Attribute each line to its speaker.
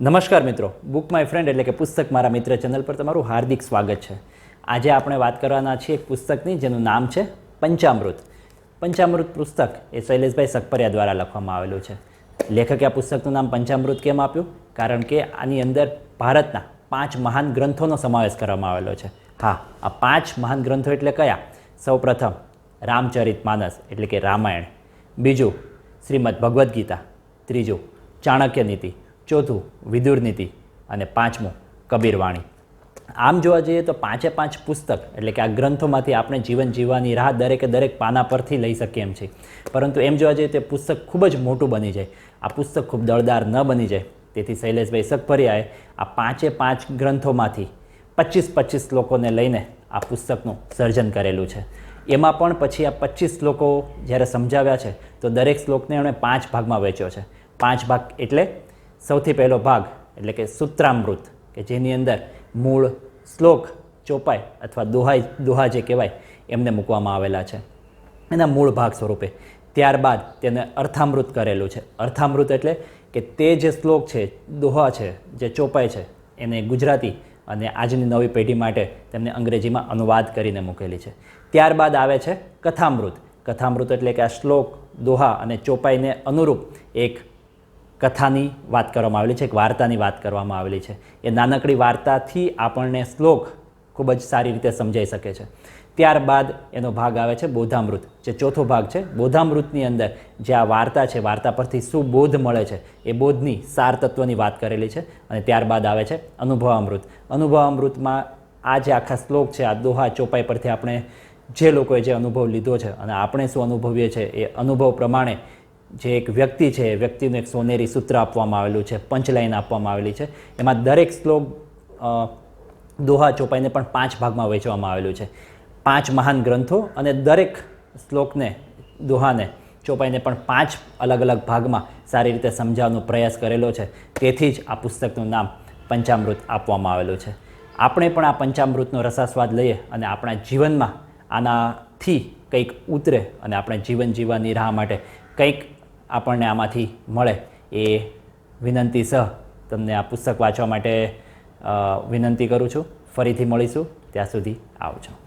Speaker 1: નમસ્કાર મિત્રો. Book my friend એટલે કે પુસ્તક મારા મિત્ર ચેનલ પર તમારું હાર્દિક સ્વાગત છે. આજે આપણે વાત કરવાના છીએ એક પુસ્તકની જેનું નામ છે પંચામૃત. પંચામૃત પુસ્તક એ શૈલેષભાઈ સકપરિયા દ્વારા લખવામાં આવેલું છે. લેખકે આ પુસ્તકનું નામ પંચામૃત કેમ આપ્યું? કારણ કે આની અંદર ભારતના પાંચ મહાન ગ્રંથોનો સમાવેશ કરવામાં આવેલો છે. હા, આ પાંચ મહાન ગ્રંથો એટલે કયા? સૌપ્રથમ રામચરિત માનસ એટલે કે રામાયણ. બીજું શ્રીમદ ભગવદ્ ગીતા. ત્રીજું ચાણક્ય નીતિ. ચોથું વિદુર નીતિ અને પાંચમું કબીરવાણી આમ જોવા જઈએ તો પાંચે પાંચ પુસ્તક એટલે કે આ ગ્રંથોમાંથી આપણે જીવન જીવવાની રાહ દરેકે દરેક પાના પરથી લઈ શકીએ એમ છે પરંતુ એમ જોવા જઈએ તો પુસ્તક ખૂબ જ મોટું બની જાય. આ પુસ્તક ખૂબ દળદાર ન બની જાય. તેથી શૈલેષભાઈ સકભરિયાએ આ પાંચે પાંચ ગ્રંથોમાંથી પચીસ પચીસ લોકોને લઈને આ પુસ્તકનું સર્જન કરેલું છે. એમાં પણ પછી આ પચીસ શ્લોકો જ્યારે સમજાવ્યા છે, તો દરેક શ્લોકને એમણે પાંચ ભાગમાં વહેંચ્યો છે. પાંચ ભાગ એટલે સૌથી પહેલો ભાગ, એટલે કે સૂત્રામૃત, કે જેની અંદર મૂળ શ્લોક ચોપાઈ અથવા દોહાઈ, દોહા જે કહેવાય, એમને મૂકવામાં આવેલા છે. એના મૂળ ભાગ સ્વરૂપે ત્યારબાદ તેને અર્થામૃત કરેલું છે. અર્થામૃત એટલે કે તે જે શ્લોક છે, દોહા છે, જે ચોપાઈ છે, એને ગુજરાતી અને આજની નવી પેઢી માટે તેમને અંગ્રેજીમાં અનુવાદ કરીને મૂકેલી છે. ત્યારબાદ આવે છે કથામૃત. કથામૃત એટલે કે આ શ્લોક, દોહા અને ચોપાઈને અનુરૂપ એક કથાની વાત કરવામાં આવેલી છે, એક વાર્તાની વાત કરવામાં આવેલી છે. એ નાનકડી વાર્તાથી આપણને શ્લોક ખૂબ જ સારી રીતે સમજાઈ શકે છે. ત્યારબાદ એનો ભાગ આવે છે બોધામૃત. જે ચોથો ભાગ છે, બોધામૃતની અંદર જે આ વાર્તા છે, વાર્તા પરથી શું બોધ મળે છે, એ બોધની સાર તત્વની વાત કરેલી છે અને ત્યારબાદ આવે છે અનુભવામૃત. અનુભવામૃતમાં આ જે આખા શ્લોક છે, આ દોહા ચોપાઈ પરથી આપણે જે લોકોએ જે અનુભવ લીધો છે અને આપણે શું અનુભવીએ છીએ, એ અનુભવ પ્રમાણે જે એક વ્યક્તિ છે, એ વ્યક્તિનું એક સોનેરી સૂત્ર આપવામાં આવેલું છે પંચલાઈન આપવામાં આવેલી છે. એમાં દરેક શ્લોક દોહા ચોપાઈને પણ પાંચ ભાગમાં વહેંચવામાં આવેલું છે. પાંચ મહાન ગ્રંથો અને દરેક શ્લોકને, દોહાને ચોપાઈને પણ પાંચ અલગ અલગ ભાગમાં સારી રીતે સમજાવવાનો પ્રયાસ કરેલો છે. તેથી જ આ પુસ્તકનું નામ પંચામૃત આપવામાં આવેલું છે. આપણે પણ આ પંચામૃતનો રસાસ્વાદ લઈએ અને આપણા જીવનમાં આનાથી કંઈક ઉતરે અને આપણે જીવન જીવવાની રાહ માટે કંઈક આપણને આમાંથી મળે એ વિનંતી સહ તમને આ પુસ્તક વાંચવા માટે વિનંતી કરું છું. ફરીથી મળીશું. ત્યાં સુધી આવજો